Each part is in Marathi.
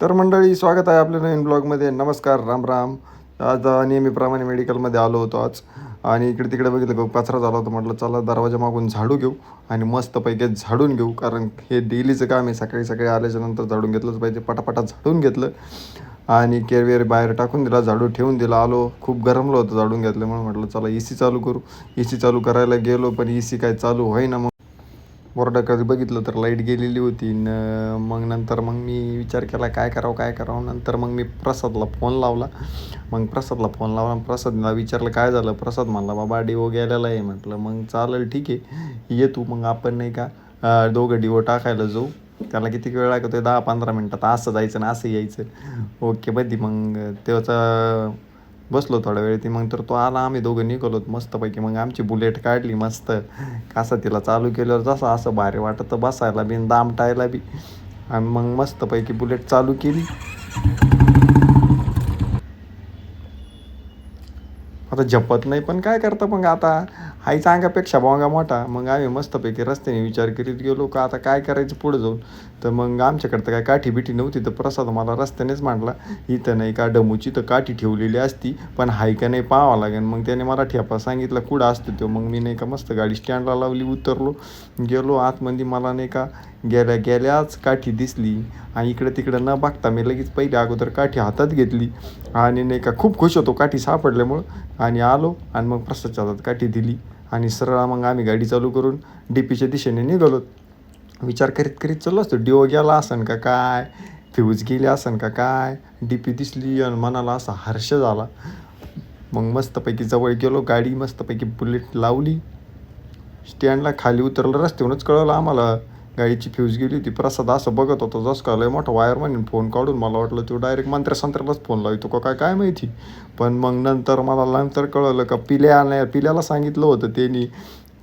तर मंडळी स्वागत आहे आपल्या नवीन ब्लॉगमध्ये. नमस्कार राम राम. आज नेहमीप्रमाणे मेडिकलमध्ये आलो होतो आज. आणि इकडे तिकडे बघितलं कचरा झाला होता. म्हटलं चला दरवाजा मागून झाडू घेऊ आणि मस्तपैकी झाडून घेऊ. कारण हे डेलीचं काम आहे. सकाळी सकाळी आल्याच्यानंतर झाडून घेतलंच पाहिजे. पटापटा झाडून घेतलं. आणि केरवेर बाहेर टाकून दिला झाडू ठेवून दिला. आलो खूप गरमलं होतं झाडून घेतलं म्हणून म्हटलं चला ए सी चालू करू. ए सी चालू करायला गेलो पण ए सी काय चालू होईना मग बोर्डाकडे बघितलं तर लाइट गेलेली होती न मग नंतर मग मी विचार केला काय करावं काय करावं? नंतर मग मी प्रसादला फोन लावला. मग प्रसादला फोन लावला प्रसादला विचारलं काय झालं? प्रसाद म्हणला बाबा डिओ गेलेला आहे. म्हटलं मग चालेल ठीक आहे. ये तू मग आपण नाही का दोघं डिओ टाकायला जाऊ. त्याला किती वेळ लागतो दहा पंधरा मिनटात. असं जायचं ना असं यायचं. ओके बधी मग त्याचा बसलो थोड्या वेळ ती मग तर तो आला आम्ही दोघं निघालो मस्तपैकी मग आमची बुलेट काढली मस्त. कसं तिला चालू केल्यावर जसं असं भारी वाटतं बसायला बी दामटायला बी. आणि मग मस्तपैकी बुलेट चालू केली. आता झपत नाही पण काय करता मग आता? हाई अंगापेक्षा भोंगा मोठा. मग आम्ही मस्तपैकी रस्त्याने विचार करीत गेलो का आता काय करायचं पुढे जाऊन? तर मग आमच्याकडं तर काय काठी बिठी नव्हती तर प्रसाद मला रस्त्यानेच मांडला. इथं नाही का डमूची तर काठी ठेवलेली असती पण हाय का नाही पाहावा लागेल. मग त्याने मला ठेपा सांगितलं कुठं असतो तो? मग मी नाही का मस्त गाडी स्टँडला लावली उतरलो. गेलो आतमध्ये मला नाही का गेल्या गेल्याच काठी दिसली. आणि इकडं तिकडं न बघता मी लगेच पहिले अगोदर काठी हातात घेतली. आणि नाही का खूप खुश होतो काठी सापडल्यामुळं. आणि आलो आणि मग प्रसादच्या हातात काठी दिली आणि सरळ मग आम्ही गाडी चालू करून डी पीच्या दिशेने निघालो. विचार करीत करीत चाललो असतो डिओ गेला असन का काय? फ्यूज गेली असन का काय? डी पी दिसली आणि मनाला असा हर्ष झाला. मग मस्तपैकी जवळ गेलो गाडी मस्तपैकी बुलेट लावली. स्टँडला खाली उतरलं रस्त्यावरूनच कळलं आम्हाला गाडीची फ्यूज गेली होती. प्रसाद असं बघत होतो जसं का लय मोठा वायर म्हणून फोन काढून मला वाटलं तो डायरेक्ट मंत्र्या संत्र्यालाच फोन लावतो का काय काय माहिती. पण मग नंतर मला नंतर कळलं का पिल्या नाही पिल्याला सांगितलं होतं त्यांनी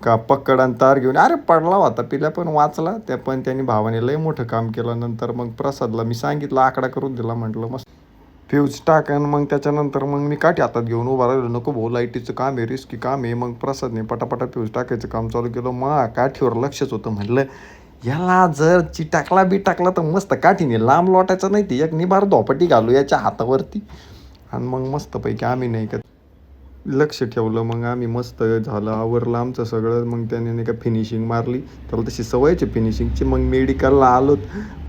का पकड आणि तार घेऊन. अरे पडला होता. पिल्या पण वाचला त्या पण त्यांनी भावाने लय मोठं काम केलं. नंतर मग प्रसादला मी सांगितलं आकडा करून दिला म्हटलं मस्त फ्यूज टाक आणि मग त्याच्यानंतर मग मी काठी हातात घेऊन उभा राहिलो. नको भाऊ लाईटीचं काम आहे रिस्की काम आहे. मग प्रसादने पटापटा फ्यूज टाकायचं काम चालू केलं. मग काठीवर लक्षच होतं म्हटलं याला जर चिटाकला बी टाकला तर मस्त काठीने लांब लोटायचं नाही ते. एक निभार धोपटी घालू याच्या हातावरती. आणि मग मस्तपैकी आम्ही नाही का लक्ष ठेवलं मग आम्ही मस्त झालं. आवरलं आमचं सगळं मग त्याने नाही का फिनिशिंग मारली. त्याला तशी सवयची फिनिशिंगची मग मेडिकलला आलोत.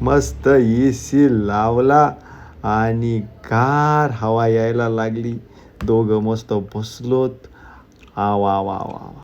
मस्त ए सी लावला आणि गार हवा यायला लागली. दोघं मस्त बसलोत. आवा वा वा वा.